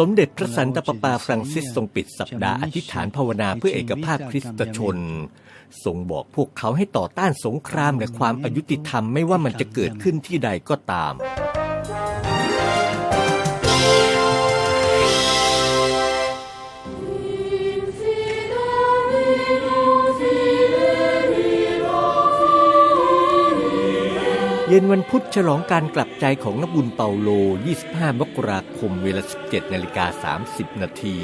สมเด็จพระสันตะปาปาฟรังซิสทรงปิดสัปดาห์อธิษฐานภาวนาเพื่อเอกภาพคริสตชนทรงบอกพวกเขาให้ต่อต้านสงครามและความอายุติธรรมไม่ว่ามันจะเกิดขึ้นที่ใดก็ตาม เย็นวันพุธฉลองการกลับใจของนักบุญเปาโล 25 มกราคม เวลา 17 นาฬิกา 30 นาที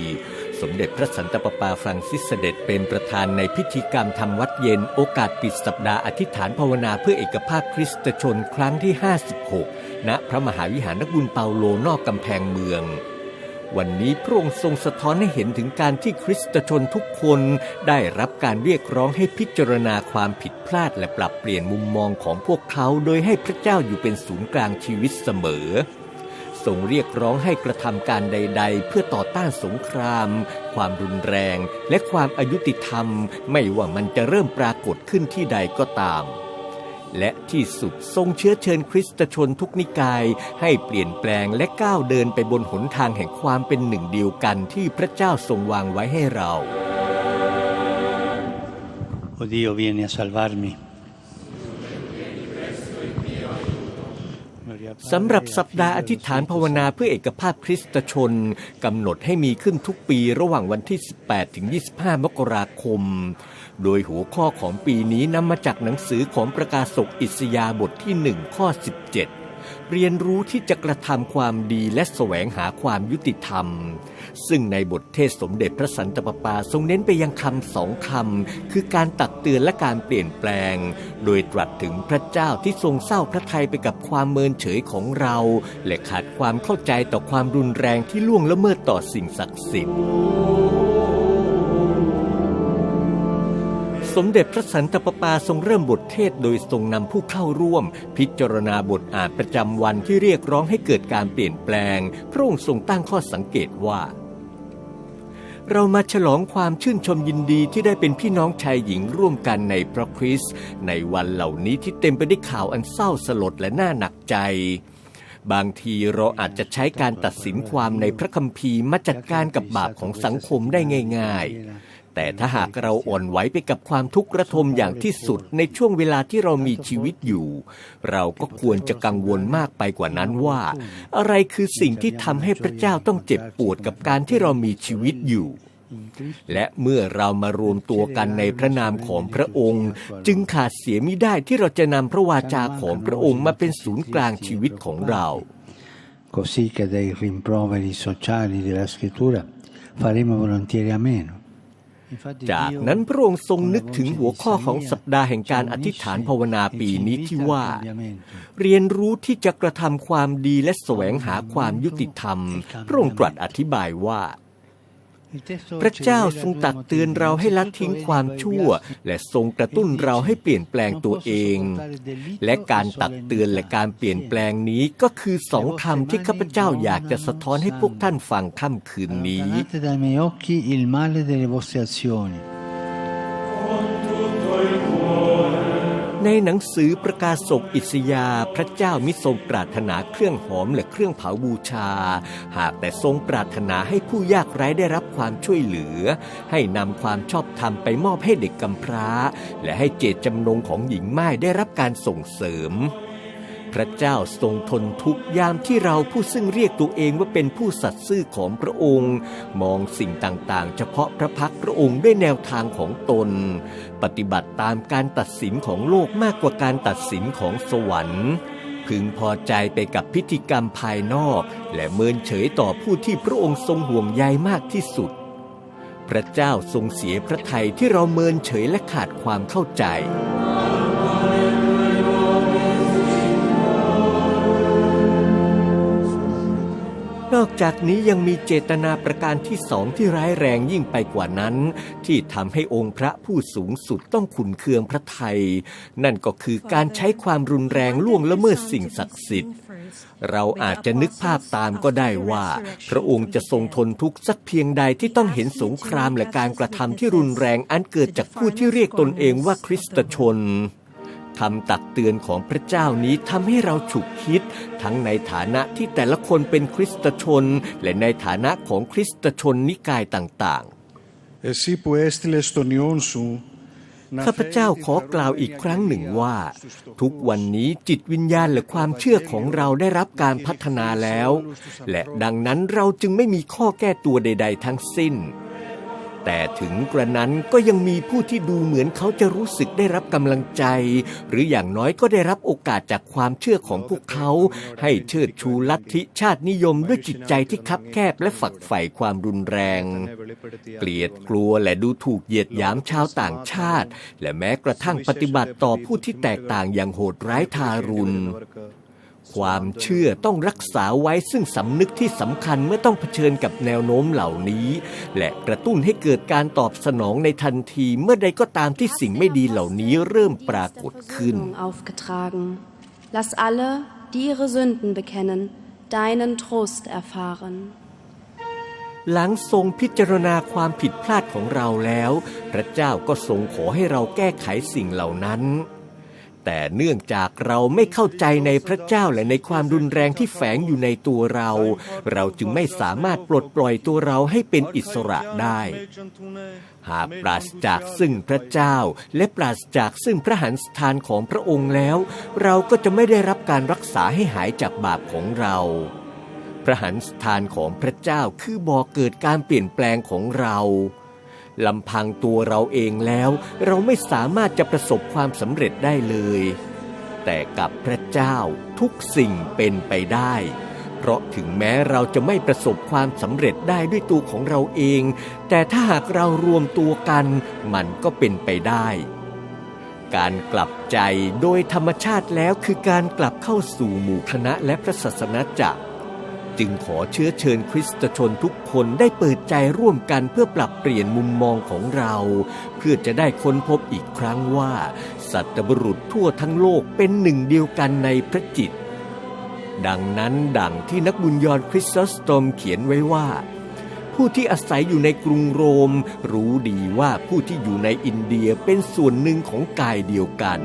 สมเด็จพระสันตะปาปาฟรังซิสเสด็จเป็นประธานในพิธีกรรมทำวัดเย็นโอกาสปิดสัปดาห์อธิษฐานภาวนาเพื่อเอกภาพคริสตชนครั้งที่ 56 ณ พระมหาวิหารนักบุญเปาโลนอกกำแพงเมือง วันนี้พระองค์ทรงสะท้อนให้เห็นถึงการที่คริสตชนทุกคนได้รับการเรียกร้องให้พิจารณาความผิดพลาดและปรับเปลี่ยนมุมมองของพวกเขาโดยให้พระเจ้าอยู่เป็นศูนย์กลางชีวิตเสมอทรงเรียกร้องให้กระทำการใด ๆ เพื่อต่อต้านสงคราม ความรุนแรง และความอายุติธรรม ไม่ว่ามันจะเริ่มปรากฏขึ้นที่ใดก็ตาม และที่สุดทรงเชื้อเชิญคริสตชนทุกนิกาย ให้เปลี่ยนแปลงและก้าวเดินไปบนหนทางแห่งความเป็นหนึ่งเดียวกันที่พระเจ้าทรงวางไว้ให้เรา O Dio vieni a salvarmi. สำหรับสัปดาห์อธิษฐานภาวนาเพื่อเอกภาพคริสตชนกำหนดให้มีขึ้นทุกปีระหว่างวันที่ 18 ถึง 25 มกราคม โดยหัวข้อของปีนี้นำมาจากหนังสือของประกาศกอิสยาบทที่ 1 ข้อ 17 เรียนรู้ที่จะกระทำความดีและแสวงหาความยุติธรรม ซึ่งในบทเทศสมเด็จพระสันตะปาปาทรงเน้นไปยังคำสองคำคือการตักเตือนและการเปลี่ยนแปลง โดยตรัสถึงพระเจ้าที่ทรงเศร้าพระทัยไปกับความเมินเฉยของเรา และขาดความเข้าใจต่อความรุนแรงที่ล่วงละเมิดต่อสิ่งศักดิ์สิทธิ์ สมเด็จพระสันตะปาปาทรงเริ่มบทเทศโดยทรงนำผู้เข้าร่วม พิจารณาบทอ่านประจำวันที่เรียกร้องให้เกิดการเปลี่ยนแปลง พระองค์ทรงตั้งข้อสังเกตว่า เรามาฉลองความชื่นชมยินดีที่ได้เป็นพี่น้องชายหญิงร่วมกันในพระคริสต์ในวันเหล่านี้ที่เต็มไปด้วยข่าวอันเศร้าสลดและน่าหนักใจบางทีเราอาจจะใช้การตัดสินความในพระคัมภีร์มาจัดการกับบาปของสังคมได้ง่าย ๆ แต่ถ้าหากเราอ่อนไหวไปกับความทุกข์ระทมอย่างที่สุดในช่วงเวลาที่เรามีชีวิตอยู่ เราก็ควรจะกังวลมากไปกว่านั้นว่า อะไรคือสิ่งที่ทำให้พระเจ้าต้องเจ็บปวดกับการที่เรามีชีวิตอยู่และเมื่อเรามารวมตัวกันในพระนามของพระองค์ จึงขาดเสียมิได้ที่เราจะนำพระวาจาของพระองค์มาเป็นศูนย์กลางชีวิตของเรา Così che dai rimproveri sociali della scrittura faremo volentieri a meno. จากนั้นพระองค์ทรงนึกถึงหัวข้อของสัปดาห์แห่งการอธิษฐานภาวนาปีนี้ที่ว่า เรียนรู้ที่จะกระทำความดีและแสวงหาความยุติธรรม พระองค์ตรัสอธิบายว่า พระเจ้าทรงตักเตือนเราให้ละทิ้งความชั่ว และทรงกระตุ้นเราให้เปลี่ยนแปลงตัวเอง และการตักเตือนและการเปลี่ยนแปลงนี้ก็คือสองคำที่ข้าพเจ้าอยากจะสะท้อนให้พวกท่านฟังค่ำคืนนี้ ในหนังสือประกาศศกอิสยาพระเจ้ามิทรงปรารถนาเครื่องหอมและเครื่องเผาบูชา หากแต่ทรงปรารถนาให้ผู้ยากไร้ได้รับความช่วยเหลือ ให้นำความชอบธรรมไปมอบให้เด็กกำพร้า และให้เจตจำนงของหญิงไม้ได้รับการส่งเสริม พระเจ้าทรงทนทุกยามที่เราผู้ซึ่งเรียกตัวเองว่าเป็นผู้สัตย์ซื่อของพระองค์ มองสิ่งต่างๆ เฉพาะพระพักพระองค์ด้วยแนวทางของตน ปฏิบัติตามการตัดสินของโลกมากกว่าการตัดสินของสวรรค์พึงพอใจไปกับพิธีกรรมภายนอก และเมินเฉยต่อผู้ที่พระองค์ทรงห่วงใยมากที่สุด พระเจ้าทรงเสียพระทัยที่เราเมินเฉยและขาดความเข้าใจ นอกจากนี้ยังมีเจตนาประการที่สองที่ร้ายแรงยิ่งไปกว่านั้น ที่ทำให้องค์พระผู้สูงสุดต้องขุนเคืองพระทัยนั่นก็คือการใช้ความรุนแรงล่วงละเมิดสิ่งศักดิ์สิทธิ์ เราอาจจะนึกภาพตามก็ได้ว่า พระองค์จะทรงทนทุกข์สักเพียงใดที่ต้องเห็นสงครามและการกระทำที่รุนแรงอันเกิดจากผู้ที่เรียกตนเองว่าคริสตชน คำตักเตือนของพระเจ้านี้ทำให้เราฉุกคิด ทั้งในฐานะที่แต่ละคนเป็นคริสตชน และในฐานะของคริสตชนนิกายต่าง Εσύ που έστειλες τον Υιόν σου ๆ ข้าพเจ้าขอกล่าวอีกครั้งหนึ่งว่า ทุกวันนี้จิตวิญญาณและความเชื่อของเราได้รับการพัฒนาแล้ว และดังนั้นเราจึงไม่มีข้อแก้ตัวใด ๆ ทั้งสิ้น แต่ถึงกระนั้นก็ยังมีผู้ที่ดูเหมือนเขาจะรู้สึกได้รับกำลังใจ หรืออย่างน้อยก็ได้รับโอกาสจากความเชื่อของพวกเขา ให้เชิดชูลัทธิชาตินิยมด้วยจิตใจที่คับแคบและฝักใฝ่ความรุนแรง เกลียดกลัวและดูถูกเหยียดหยามชาวต่างชาติ และแม้กระทั่งปฏิบัติต่อผู้ที่แตกต่างอย่างโหดร้ายทารุณ ความเชื่อต้องรักษาไว้ซึ่งสำนึกที่สำคัญเมื่อต้องเผชิญกับแนวโน้มเหล่านี้ และกระตุ้นให้เกิดการตอบสนองในทันทีเมื่อใดก็ตามที่สิ่งไม่ดีเหล่านี้เริ่มปรากฏขึ้น Versöhnung aufgetragen. Lass alle, die ihre Sünden bekennen, deinen Trost erfahren. หลังทรงพิจารณาความผิดพลาดของเราแล้ว พระเจ้าก็ทรงขอให้เราแก้ไขสิ่งเหล่านั้น แต่เนื่องจากเราไม่เข้าใจในพระเจ้าและในความรุนแรงที่แฝงอยู่ในตัวเรา เราจึงไม่สามารถปลดปล่อยตัวเราให้เป็นอิสระได้ หากปราศจากซึ่งพระเจ้า และปราศจากซึ่งพระหันสถานของพระองค์แล้ว เราก็จะไม่ได้รับการรักษาให้หายจากบาปของเราพระหันสถานของพระเจ้าคือบ่อเกิดการเปลี่ยนแปลงของเรา ลำพังตัวเราเองแล้ว เราไม่สามารถจะประสบความสำเร็จได้เลย แต่กับพระเจ้าทุกสิ่งเป็นไปได้ เพราะถึงแม้เราจะไม่ประสบความสำเร็จได้ด้วยตัวของเราเอง แต่ถ้าหากเรารวมตัวกัน มันก็เป็นไปได้ การกลับใจโดยธรรมชาติแล้วคือการกลับเข้าสู่หมู่คณะและพระศาสนาจักร จึงขอเชื้อเชิญคริสตชนทุกคนได้เปิดใจร่วมกันเพื่อปรับเปลี่ยนมุมมองของเรา เพื่อจะได้ค้นพบอีกครั้งว่า สัตบุรุษทั่วทั้งโลกเป็นหนึ่งเดียวกันในพระจิต ดังนั้นดังที่นักบุญยอนคริสตสโตมเขียนไว้ว่า ผู้ที่อาศัยอยู่ในกรุงโรม รู้ดีว่าผู้ที่อยู่ในอินเดียเป็นส่วนหนึ่งของกายเดียวกัน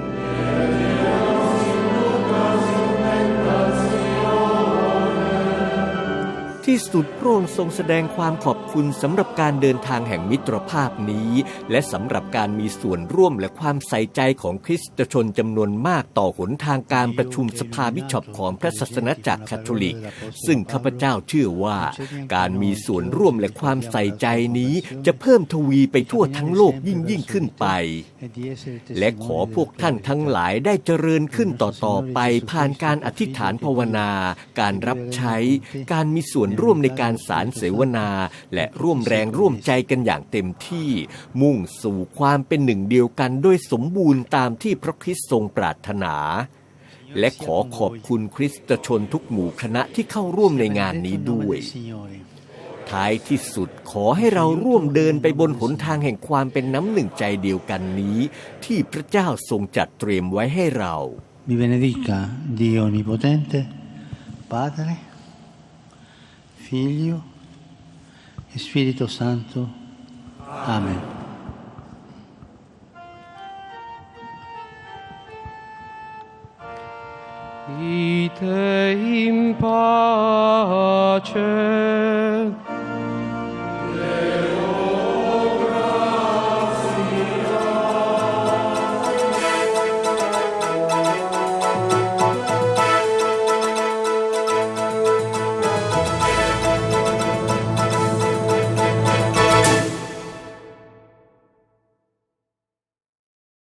ที่สุดพระองค์ทรงแสดงความขอบคุณสำหรับการเดินทางแห่งมิตรภาพนี้ และสำหรับการมีส่วนร่วมและความใส่ใจของคริสตชนจำนวนมากต่อหนทางการประชุมสภาบิชอปของพระศาสนาจักรคาทอลิก ซึ่งข้าพเจ้าเชื่อว่า การมีส่วนร่วมและความใส่ใจนี้จะเพิ่มทวีไปทั่วทั้งโลกยิ่งยิ่งขึ้นไป และขอพวกท่านทั้งหลายได้เจริญขึ้นต่อๆไปผ่านการอธิษฐานภาวนา การรับใช้ การมีส่วนร่วมในการสารเสวนา และร่วมแรงร่วมใจกันอย่างเต็มที่ มุ่งสู่ความเป็นหนึ่งเดียวกันโดยสมบูรณ์ตามที่พระคริสต์ทรงปรารถนา และขอขอบคุณคริสตชนทุกหมู่คณะที่เข้าร่วมในงานนี้ด้วยท้ายที่สุดขอให้เราร่วมเดินไปบนหนทางแห่งความเป็นน้ำหนึ่งใจเดียวกันนี้ ที่พระเจ้าทรงจัดเตรียมไว้ให้เรา Vi benedica Dio Onnipotente, Padre, Figlio e Spirito Santo. Amen. Ite in pace